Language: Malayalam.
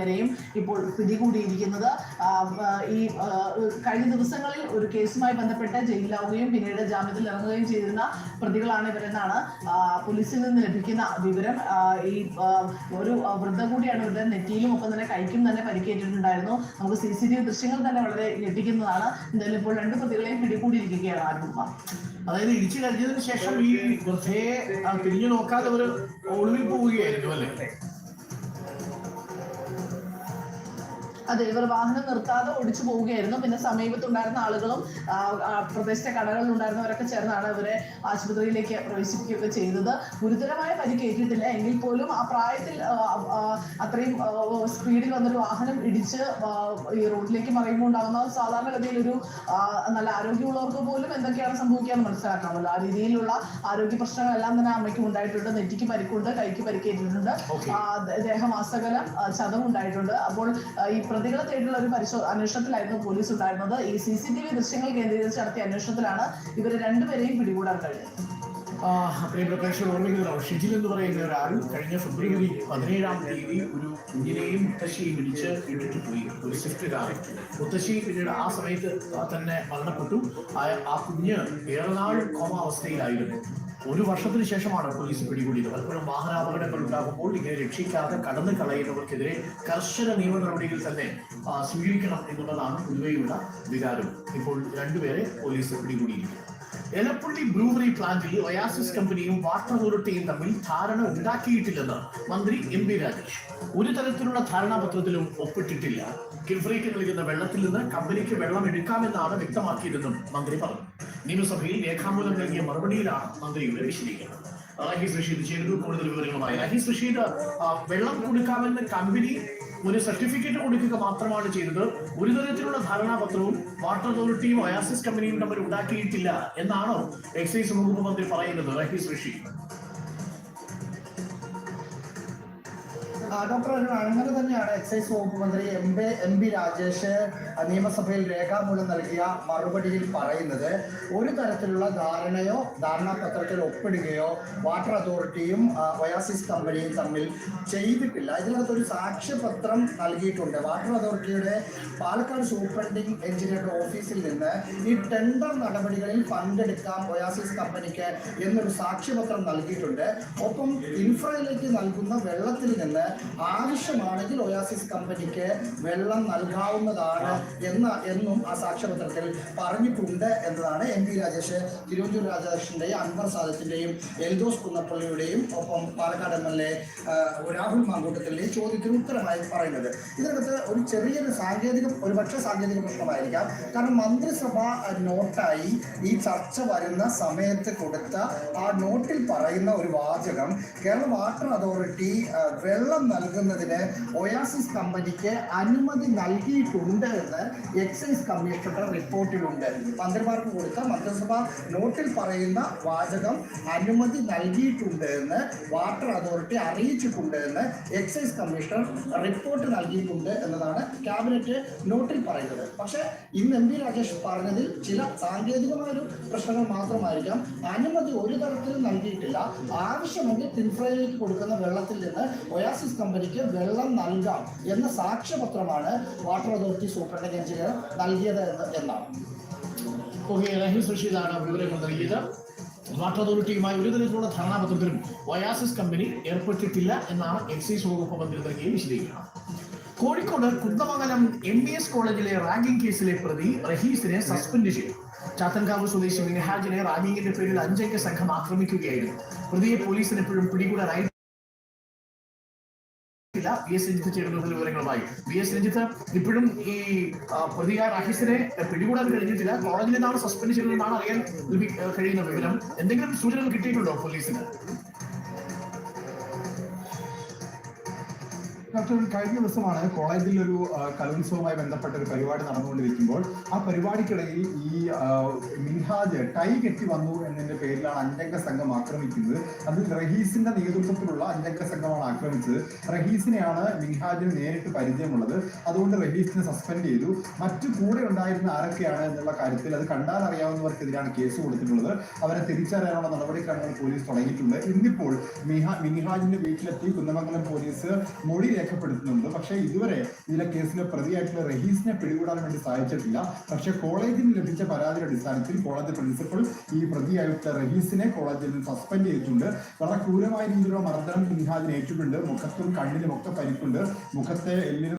വരെയും ഇപ്പോൾ പിടികൂടിയിരിക്കുന്നത്. ഈ കഴിഞ്ഞ ദിവസങ്ങളിൽ ഒരു കേസുമായി ബന്ധപ്പെട്ട് ജയിലിലാവുകയും പിന്നീട് ജാമ്യത്തിൽ ഇറങ്ങുകയും ചെയ്തിരുന്ന പ്രതികളാണ് ഇവരെന്നാണ് പോലീസിൽ നിന്ന് ലഭിക്കുന്ന വിവരം. ഈ ഒരു വൃദ്ധം കൂടിയാണ് ഇവരുടെ നെറ്റിയിലും ഒപ്പം തന്നെ കൈക്കും തന്നെ പരിക്കേറ്റിട്ടുണ്ടായിരുന്നു. നമുക്ക് സി സി ടി വി ദൃശ്യങ്ങൾ തന്നെ വളരെ ഞെട്ടിക്കുന്നതാണ്. എന്തായാലും ഇപ്പോൾ രണ്ട് പ്രതികളെയും പിടികൂടിയിരിക്കുകയാണ് ആരും അതായത് ഇടിച്ചു കഴിഞ്ഞതിന് ശേഷം ഈ വൃദ്ധയെ തിരിഞ്ഞു നോക്കാതെ ഒരു ഒളിവിൽ പോവുകയായിരുന്നു അല്ലേ? അതെ ഇവർ വാഹനം നിർത്താതെ ഓടിച്ചു പോവുകയായിരുന്നു. പിന്നെ സമീപത്തുണ്ടായിരുന്ന ആളുകളും പ്രദേശത്തെ കടകളിൽ ഉണ്ടായിരുന്നവരൊക്കെ ചേർന്നാണ് ഇവരെ ആശുപത്രിയിലേക്ക് പ്രവേശിപ്പിക്കുകയൊക്കെ ചെയ്തത്. ഗുരുതരമായ പരിക്കേറ്റിട്ടില്ല എങ്കിൽ പോലും ആ പ്രായത്തിൽ അത്രയും സ്പീഡിൽ വന്നൊരു വാഹനം ഇടിച്ച് ഈ റോഡിലേക്ക് മറിയുമ്പോൾ ഉണ്ടാകുന്ന സാധാരണഗതിയിൽ ഒരു നല്ല ആരോഗ്യമുള്ളവർക്ക് പോലും എന്തൊക്കെയാണ് സംഭവിക്കാന്ന് മനസ്സിലാക്കാമല്ലോ. ആ രീതിയിലുള്ള ആരോഗ്യ പ്രശ്നങ്ങളെല്ലാം തന്നെ അമ്മയ്ക്കും ഉണ്ടായിട്ടുണ്ട്. നെറ്റിക്ക് പരിക്കുണ്ട് കൈക്ക് പരിക്കേറ്റിട്ടുണ്ട്. ദേഹമാസകലം ചതവുണ്ടായിട്ടുണ്ട്. അപ്പോൾ ഈ പ്രതികളെ തേടിയുള്ള ഒരു പരിശോ അന്വേഷണത്തിലായിരുന്നു പോലീസ് ഉണ്ടായിരുന്നത്. ഈ സി സി ടി വി ദൃശ്യങ്ങൾ കേന്ദ്രീകരിച്ച് നടത്തിയ അന്വേഷണത്തിലാണ് ഇവരെ രണ്ടുപേരെയും പിടികൂടാൻ കഴിഞ്ഞത്. ആ, ഓർമ്മിക്കുന്ന ഒരാൾ ഷിജിൽ എന്ന് പറയുന്ന ഒരാൾ കഴിഞ്ഞ ഫെബ്രുവരി പതിനേഴാം തീയതി ഒരു കുഞ്ഞിനെയും മുത്തശ്ശിയും ഇടിച്ച് ഇട്ടിട്ട് പോയി. ഒരു സ്വിഫ്റ്റ് കാറിൽ മുത്തശ്ശി പിന്നീട് ആ സമയത്ത് തന്നെ മരണപ്പെട്ടു. ആ- കുഞ്ഞ് ഏറെ നാൾ കോമ അവസ്ഥയിലായിരുന്നു. ഒരു വർഷത്തിന് ശേഷമാണ് പോലീസ് പിടികൂടിയത്. പലപ്പോഴും വാഹനാപകടങ്ങൾ ഉണ്ടാകുമ്പോൾ ഇങ്ങനെ രക്ഷിക്കാതെ കടന്നു കളയുന്നവർക്കെതിരെ കർശന നിയമ നടപടികൾ തന്നെ സ്വീകരിക്കണം എന്നുള്ളതാണ് പൊതുവെയുള്ള വികാരം. ഇപ്പോൾ രണ്ടുപേരെ പോലീസ് പിടികൂടിയിരിക്കുന്നു. എലപ്പള്ളി ബ്രൂവറി പ്ലാന്റിൽ ഒയാസിസ് കമ്പനിയും വാട്ടർ അതോറിറ്റിയും തമ്മിൽ ധാരണ ഉണ്ടാക്കിയിട്ടില്ലെന്ന് മന്ത്രി എം പി രാജേഷ്. ഒരു തരത്തിലുള്ള ധാരണാപത്രത്തിലും ഒപ്പിട്ടിട്ടില്ല. കിൽഫ്രീക്ക് നൽകുന്ന വെള്ളത്തിൽ നിന്ന് കമ്പനിക്ക് വെള്ളം എടുക്കാമെന്നാണ് വ്യക്തമാക്കിയതെന്നും മന്ത്രി പറഞ്ഞു. നിയമസഭയിൽ രേഖാമൂലം നൽകിയ മറുപടിയിലാണ് മന്ത്രിയുടെ വിശദീകരണം. റഹീസ് റഷീദ് ചേരുന്നു കൂടുതൽ വിവരങ്ങളുമായി റഹീസ് റഷീദ് വെള്ളം കൊടുക്കാമെന്ന് കമ്പനി ഒരു സർട്ടിഫിക്കറ്റ് കൊടുക്കുക മാത്രമാണ് ചെയ്തത്. ഒരു തരത്തിലുള്ള ധാരണാപത്രവും വാട്ടർ അതോറിറ്റിയും ഒയാസിസ് കമ്പനിയും തമ്മിൽ ഉണ്ടാക്കിയിട്ടില്ല എന്നാണോ എക്സൈസ് വകുപ്പ് മന്ത്രി പറയുന്നത്? റഹീസ് റഷീദ്. ഡോക്ടർ അങ്ങനെ തന്നെയാണ് എക്സൈസ് വകുപ്പ് മന്ത്രി M P M P Rajesh നിയമസഭയിൽ രേഖാമൂലം നൽകിയ മറുപടിയിൽ പറയുന്നത് ഒരു തരത്തിലുള്ള ധാരണയോ ധാരണാപത്രത്തിൽ ഒപ്പിടുകയോ വാട്ടർ അതോറിറ്റിയും ഒയാസിസ് കമ്പനിയും തമ്മിൽ ചെയ്തിട്ടില്ല. ഇതിനകത്ത് ഒരു സാക്ഷ്യപത്രം നൽകിയിട്ടുണ്ട്. വാട്ടർ അതോറിറ്റിയുടെ പാലക്കാട് സൂപ്രണ്ടിംഗ് എഞ്ചിനീയറുടെ ഓഫീസിൽ നിന്ന് ഈ ടെൻഡർ നടപടികളിൽ പങ്കെടുക്കാം ഒയാസിസ് കമ്പനിക്ക് എന്നൊരു സാക്ഷ്യപത്രം നൽകിയിട്ടുണ്ട്. ഒപ്പം ഇൻഫ്രയിലേക്ക് നൽകുന്ന വെള്ളത്തിൽ നിന്ന് ആവശ്യമാണെങ്കിൽ ഒയാസിസ് കമ്പനിക്ക് വെള്ളം നൽകാവുന്നതാണ് എന്ന എന്നും ആ സാക്ഷ്യപത്രത്തിൽ പറഞ്ഞിട്ടുണ്ട് എന്നതാണ് എം പി രാജേഷ് തിരുവഞ്ചൂർ രാജേഷിന്റെയും അൻവർ സാദത്തിന്റെയും എൽദോസ് കുന്നപ്പള്ളിയുടെയും ഒപ്പം Palakkad M L A Rahul മാങ്കൂട്ടത്തിന്റെയും ചോദ്യത്തിന് ഉത്തരമായി പറയുന്നത്. ഇതിനകത്ത് ഒരു ചെറിയൊരു സാങ്കേതിക ഒരു പക്ഷേ സാങ്കേതിക പ്രശ്നമായിരിക്കാം. കാരണം മന്ത്രിസഭ നോട്ടായി ഈ ചർച്ച വരുന്ന സമയത്ത് കൊടുത്ത ആ നോട്ടിൽ പറയുന്ന ഒരു വാചകം കേരള വാട്ടർ അതോറിറ്റി വെള്ളം നൽകുന്നതിന് ഒയാസിസ് കമ്പനിക്ക് അനുമതി നൽകിയിട്ടുണ്ട് എന്ന് എക്സൈസ് കമ്മീഷണറുടെ റിപ്പോർട്ടിലുണ്ട്. മന്ത്രിമാർക്ക് കൊടുത്ത മന്ത്രിസഭ നോട്ടിൽ പറയുന്ന വാചകം അനുമതി നൽകിയിട്ടുണ്ട് എന്ന് വാട്ടർ അതോറിറ്റി അറിയിച്ചിട്ടുണ്ട് എന്ന് എക്സൈസ് കമ്മീഷണർ റിപ്പോർട്ട് നൽകിയിട്ടുണ്ട് എന്നതാണ് ക്യാബിനറ്റ് നോട്ടിൽ പറയുന്നത്. പക്ഷേ ഇന്ന് എം പി രാജേഷ് പറഞ്ഞതിൽ ചില സാങ്കേതികമായ ഒരു പ്രശ്നങ്ങൾ മാത്രമായിരിക്കാം. അനുമതി ഒരു തരത്തിലും നൽകിയിട്ടില്ല. ആവശ്യമെങ്കിൽ തിൻഫ്രയിലേക്ക് കൊടുക്കുന്ന വെള്ളത്തിൽ നിന്ന് ഒയാസിസ് കമ്പനിക്ക് വെള്ളം നൽകാം എന്ന സാക്ഷ്യപത്രമാണ് വാട്ടർ അതോറിറ്റി സൂപ്രണ്ടിംഗ് എഞ്ചിനീയർ നൽകിയത് എന്ന് എന്നാണ്. ഓക്കെ വിവരങ്ങൾ നൽകിയത്. വാട്ടർ അതോറിറ്റിയുമായി ഒരു തരത്തിലുള്ള ധാരണാപത്രത്തിലും വയാസിസ് കമ്പനി ഏർപ്പെട്ടിട്ടില്ല എന്നാണ് എക്സൈസ് വകുപ്പ് മന്ത്രി നൽകിയ വിശദീകരണം. Kozhikode Kunnamangalam M B S കോളേജിലെ റാഗിംഗ് കേസിലെ പ്രതി റഹീസിനെ സസ്പെൻഡ് ചെയ്തു. ചാത്തൻകാവ് സ്വദേശി മിൻഹാജിനെ റാഗിങ്ങിന്റെ പേരിൽ അഞ്ചംഗ സംഘം ആക്രമിക്കുകയായിരുന്നു. പ്രതിയെ പോലീസിന് എപ്പോഴും പിടികൂടാനായി ഇല്ല. വി എസ് രഞ്ജിത്ത് ചേരുന്ന കൂടുതൽ വിവരങ്ങളുമായി. വി എസ് രഞ്ജിത്ത് ഇപ്പോഴും ഈ പ്രതികാർ അഹിസിനെ പിടികൂടാൻ കഴിഞ്ഞിട്ടില്ല. കോളേജിൽ നിന്നാണ് സസ്പെൻഡ് ചെയ്തതെന്നാണ് അറിയാൻ കഴിയുന്ന വിവരം. എന്തെങ്കിലും സൂചനകൾ കിട്ടിയിട്ടുണ്ടോ പോലീസിന്? ഡോക്ടർ കഴിഞ്ഞ ദിവസമാണ് കോളേജിൽ ഒരു കലോത്സവവുമായി ബന്ധപ്പെട്ട ഒരു പരിപാടി നടന്നുകൊണ്ടിരിക്കുമ്പോൾ ആ പരിപാടിക്കിടയിൽ ഈ മിൻഹാജ് ടൈ കെട്ടി വന്നു എന്നതിന്റെ പേരിലാണ് അഞ്ചംഗ സംഘം ആക്രമിക്കുന്നത്. അത് റഹീസിന്റെ നേതൃത്വത്തിലുള്ള അഞ്ചംഗ സംഘമാണ് ആക്രമിച്ചത്. റഹീസിനെയാണ് മിൻഹാജിന് നേരിട്ട് പരിചയമുള്ളത്. അതുകൊണ്ട് റഹീസിനെ സസ്പെൻഡ് ചെയ്തു. മറ്റു കൂടെ ഉണ്ടായിരുന്ന ആരൊക്കെയാണ് എന്നുള്ള കാര്യത്തിൽ അത് കണ്ടാൽ അറിയാവുന്നവർക്കെതിരാണ് കേസ് കൊടുത്തിട്ടുള്ളത്. അവരെ തിരിച്ചറിയാനുള്ള നടപടിക്രമങ്ങൾ പോലീസ് തുടങ്ങിയിട്ടുണ്ട്. ഇന്നിപ്പോൾ മിഹാ മിൻഹാജിന്റെ വീട്ടിലെത്തി കുന്നമംഗലം പോലീസ് മൊഴി രേഖപ്പെടുത്തുന്നുണ്ട്. പക്ഷെ ഇതുവരെ ഇതിലെ കേസിലെ പ്രതിയായിട്ടുള്ള റഹീസിനെ പിടികൂടാൻ വേണ്ടി സാധിച്ചിട്ടില്ല. പക്ഷെ കോളേജിന് ലഭിച്ച പരാതിയുടെ അടിസ്ഥാനത്തിൽ കോളേജ് പ്രിൻസിപ്പൽ ഈ പ്രതിയായിട്ടുള്ള റഹീസിനെ കോളേജിൽ നിന്ന് സസ്പെൻഡ് ചെയ്തിട്ടുണ്ട്. വളരെ ക്രൂരമായ രീതിയിലുള്ള മർദ്ദനം സിൻഹാദിന് ഏറ്റിട്ടുണ്ട് മുഖത്തും കണ്ണിനും ഒക്കെ പരിക്കുണ്ട്. മുഖത്തെ എല്ലിനും